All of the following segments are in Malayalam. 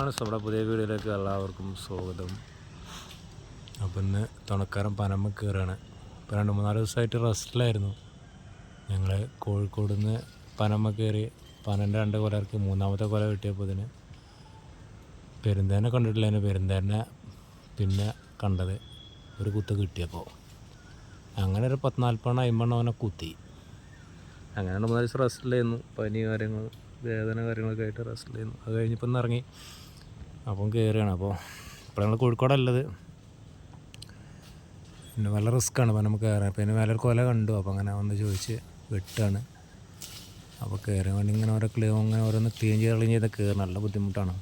ആണ് നമ്മുടെ പുതിയ വീഡിയോയിലേക്ക് എല്ലാവർക്കും സ്വാഗതം. അപ്പം ഇന്ന് തുണക്കാരൻ പനമ്മ കയറാണ്. ഇപ്പം രണ്ട് മൂന്നാൽ ദിവസമായിട്ട് റെസ്റ്റിലായിരുന്നു. ഞങ്ങൾ കോഴിക്കോട് നിന്ന് പനമ്മ കയറി പനന്റെ രണ്ട് കൊലർക്ക് മൂന്നാമത്തെ കൊല കിട്ടിയപ്പോൾ ഇതിന് പെരുന്തേനെ കണ്ടിട്ടില്ല അതിന് പെരുന്തേനെ പിന്നെ കണ്ടത് ഒരു കുത്ത് കിട്ടിയപ്പോൾ അങ്ങനെ ഒരു പത്ത് നാൽപ്പതെണ്ണം അമ്പതെണ്ണം അവനെ കുത്തി. അങ്ങനെ രണ്ട് മൂന്നാൽ ദിവസം റെസ്റ്റിലായിരുന്നു പനി കാര്യങ്ങൾ വേദന കാര്യങ്ങളൊക്കെ ആയിട്ട് റെസ്റ്റിലായിരുന്നു അത് കഴിഞ്ഞപ്പോൾ ഒന്ന് ഇറങ്ങി. അപ്പം കയറുകയാണ് അപ്പോൾ ഇപ്പോൾ ഞങ്ങൾ കോഴിക്കോടല്ലത്. പിന്നെ നല്ല റിസ്ക്കാണ് അപ്പോൾ നമുക്ക് കയറാൻ പിന്നെ മേലെ കൊല കണ്ടു. അപ്പോൾ അങ്ങനെ വന്ന് ചോദിച്ച് വെട്ടാണ്. അപ്പോൾ കയറാൻ വേണ്ടി ഇങ്ങനെ ഓരോ ക്ലീൻ അങ്ങനെ ഓരോന്ന് ക്ലീൻ ചെയ്ത് ക്ലീൻ ചെയ്ത് കയറി നല്ല ബുദ്ധിമുട്ടാണ്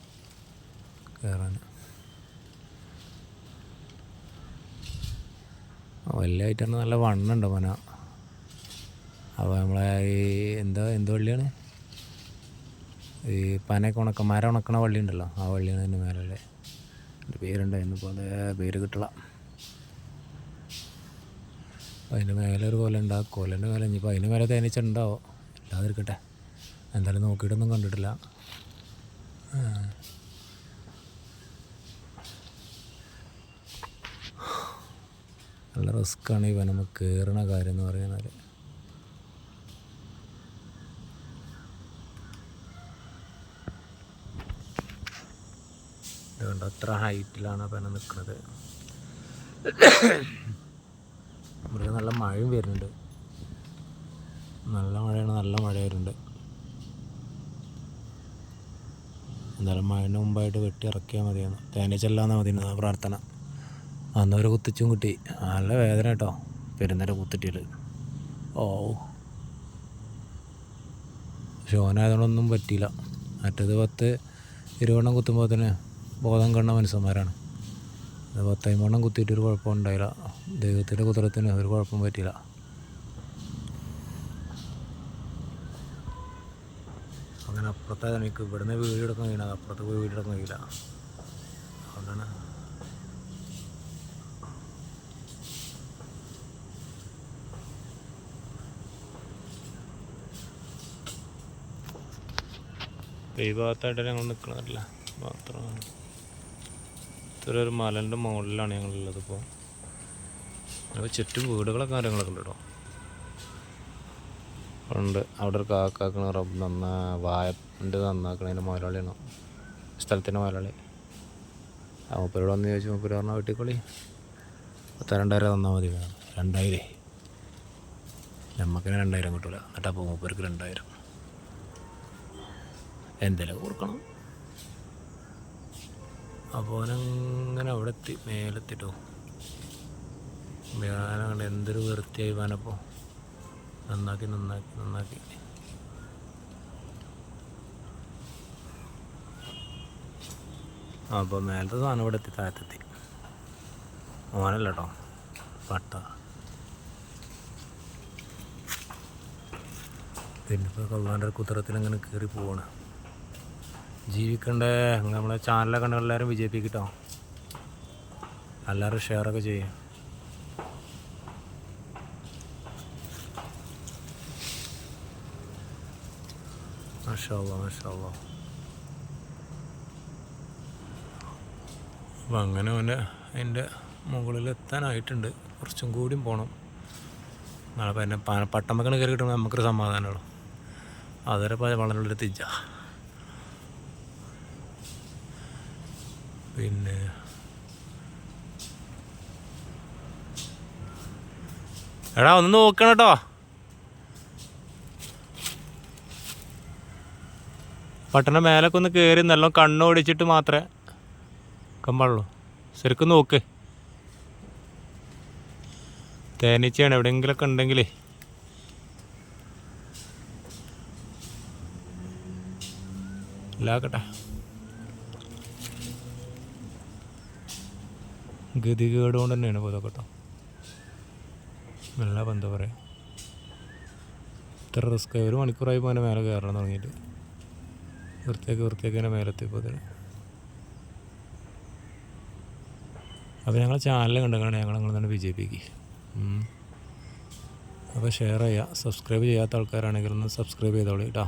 കയറാൻ വലിയ ആയിട്ടാണ് നല്ല വണ്ണുണ്ട് മന. അപ്പോൾ നമ്മളെ ഈ എന്താ എന്ത് വള്ളിയാണ്? ഈ പനയൊക്കെ ഉണക്ക മരം ഉണക്കണ വള്ളി ഉണ്ടല്ലോ ആ വള്ളിയാണ് അതിന്റെ മേലെ. എന്റെ പേരുണ്ടായിരുന്നു ഇപ്പോൾ അതേ പേര് കിട്ടില്ല അപ്പം അതിന്റെ മേലെ ഒരു കൊല ആ കൊലന്റെ മേലെ ഇനിയിപ്പോൾ അതിന്റെ മേലെ തേനീച്ചുണ്ടാവോ ഇല്ലാതിരിക്കട്ടെ എന്തായാലും നോക്കിയിട്ടൊന്നും കണ്ടിട്ടില്ല. നല്ല റിസ്ക്കാണ് ഈ വനം കയറണ കാര്യം എന്ന് പറയുന്നത്. അതുകൊണ്ട് അത്ര ഹൈറ്റിലാണ് പന നിൽക്കുന്നത് ഇവിടെ നല്ല മഴയും വരുന്നുണ്ട്. നല്ല മഴയാണ് നല്ല മഴ വരുന്നുണ്ട്. എന്തായാലും മഴന് മുമ്പായിട്ട് വെട്ടി ഇറക്കിയാൽ മതിയെന്ന് തേനെ ചെല്ലാന്നാൽ മതി എന്നാ പ്രാർത്ഥന. അന്നൊരു കുത്തിച്ചും കുട്ടി നല്ല വേദന കേട്ടോ പെരുന്നേരം കുത്തിട്ടിട്ട് ഓ. ശോനായതുകൊണ്ടൊന്നും പറ്റിയില്ല. മറ്റേത് പത്ത് ഇരുവണ്ണം കുത്തുമ്പോൾ തന്നെ ബോധം കണ്ട മനുഷ്യന്മാരാണ് പത്തൈമണ്ണം കുത്തിയിട്ട് ഒരു കുഴപ്പം ഉണ്ടായില്ല. ദൈവത്തിന്റെ കുതിരത്തിന് ഒരു കുഴപ്പം പറ്റിയില്ല. അങ്ങനെ അപ്പുറത്തെ എനിക്ക് ഇവിടുന്ന് വീഡിയോ എടുക്കാൻ കഴിയണത് അപ്പുറത്ത് പോയി വീഡിയോ എടുക്കാൻ കഴിയില്ല. അതുകൊണ്ടാണ് ഈ ഭാഗത്തായിട്ട് ഞങ്ങൾ നിൽക്കണമല്ല മാത്രമാണ് ഇത്ര മലന്റെ മുകളിലാണ് ഞങ്ങളുള്ളത് ഇപ്പോൾ അപ്പോൾ ചുറ്റും വീടുകളൊക്കെ കാര്യങ്ങളൊക്കെ ഉണ്ട്? കേട്ടോ ഉണ്ട്. അവിടെ ഒരു കാക്കാക്കണ റബ്ബ് നന്ന വായണ്ട് നന്നാക്കണതിന്റെ മുതലാളിയാണ്. സ്ഥലത്തിന്റെ മുതലാളി. ആ മൂപ്പരോട് വന്ന് ചോദിച്ചു മൂപ്പര് പറഞ്ഞാൽ വെട്ടിക്കൊള്ളി പത്ത് രണ്ടായിരം തന്നാൽ മതി. വേണം രണ്ടായിരേ. നമ്മക്കിനെ രണ്ടായിരം കിട്ടൂല. എന്നിട്ട് അപ്പോൾ മൂപ്പർക്ക് രണ്ടായിരം. എന്തെങ്കിലും കൊടുക്കണം. അപ്പോൾ അങ്ങനെ അവിടെ എത്തി മേലെത്തിട്ടോ. വ്യാനം കണ്ട് എന്തൊരു വൃത്തിയായി വാനപ്പോൾ നന്നാക്കി നന്നാക്കി നന്നാക്കി. അപ്പോൾ മേലത്തെ സാധനം ഇവിടെ എത്തി താഴത്തെത്തി. ഓനല്ല കേട്ടോ പട്ട. പിന്നെ ഇപ്പോൾ കൊള്ളാന്റെ കുത്തറത്തിൽ അങ്ങനെ കയറി പോവാണ്. ജീവിക്കണ്ടേ? നമ്മളെ ചാനലൊക്കെ കണ്ട എല്ലാവരും വിജയിപ്പിക്കട്ടോ എല്ലാവരും ഷെയറൊക്കെ ചെയ്യും. അപ്പം അങ്ങനെ അവന്റെ അതിന്റെ മുകളിൽ എത്താനായിട്ടുണ്ട്. കുറച്ചും കൂടിയും പോകണം നാളെ പിന്നെ പട്ടമ്മക്കണ് കയറി കിട്ടുമ്പോൾ നമുക്കൊരു സമാധാനമുള്ളൂ അതുവരെ വളരെ തിജ്ജ. പിന്നെ എടാ ഒന്ന് നോക്കണം കേട്ടോ പട്ടണ മേലൊക്കെ ഒന്ന് കയറി നല്ല കണ്ണ് ഓടിച്ചിട്ട് മാത്രമേ കമ്പാടുള്ളൂ ശരിക്കും നോക്ക്. തേനീച്ചയാണ് എവിടെയെങ്കിലൊക്കെ ഉണ്ടെങ്കിലേ. ഇല്ലാക്കട്ടെ. ഗതികേട് കൊണ്ട് തന്നെയാണ് ഇതൊക്കെ കേട്ടോ നല്ല എന്താ പറയുക ഇത്ര റിസ്ക് ഒരു മണിക്കൂറായി പോകാൻ മേലെ കയറണം തുടങ്ങിയിട്ട്. വൃത്തിയാക്കി വൃത്തിയാക്കി തന്നെ മേലെത്തിയപ്പോൾ ഇതിന് അപ്പോൾ ഞങ്ങൾ ചാനൽ കണ്ടെങ്കിൽ ഞങ്ങൾ അങ്ങനെ തന്നെ വിജയിപ്പിക്കുക അപ്പോൾ ഷെയർ ചെയ്യുക സബ്സ്ക്രൈബ് ചെയ്യാത്ത ആൾക്കാരാണെങ്കിൽ ഒന്ന് സബ്സ്ക്രൈബ് ചെയ്തോളൂ കേട്ടോ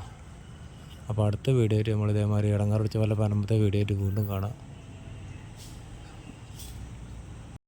അപ്പോൾ അടുത്ത വീഡിയോ ആയിട്ട് നമ്മൾ ഇതേമാതിരി ഇടങ്ങാറടിച്ച് വല്ല പരമ്പത്തെ വീഡിയോ ആയിട്ട് വീണ്ടും കാണാം.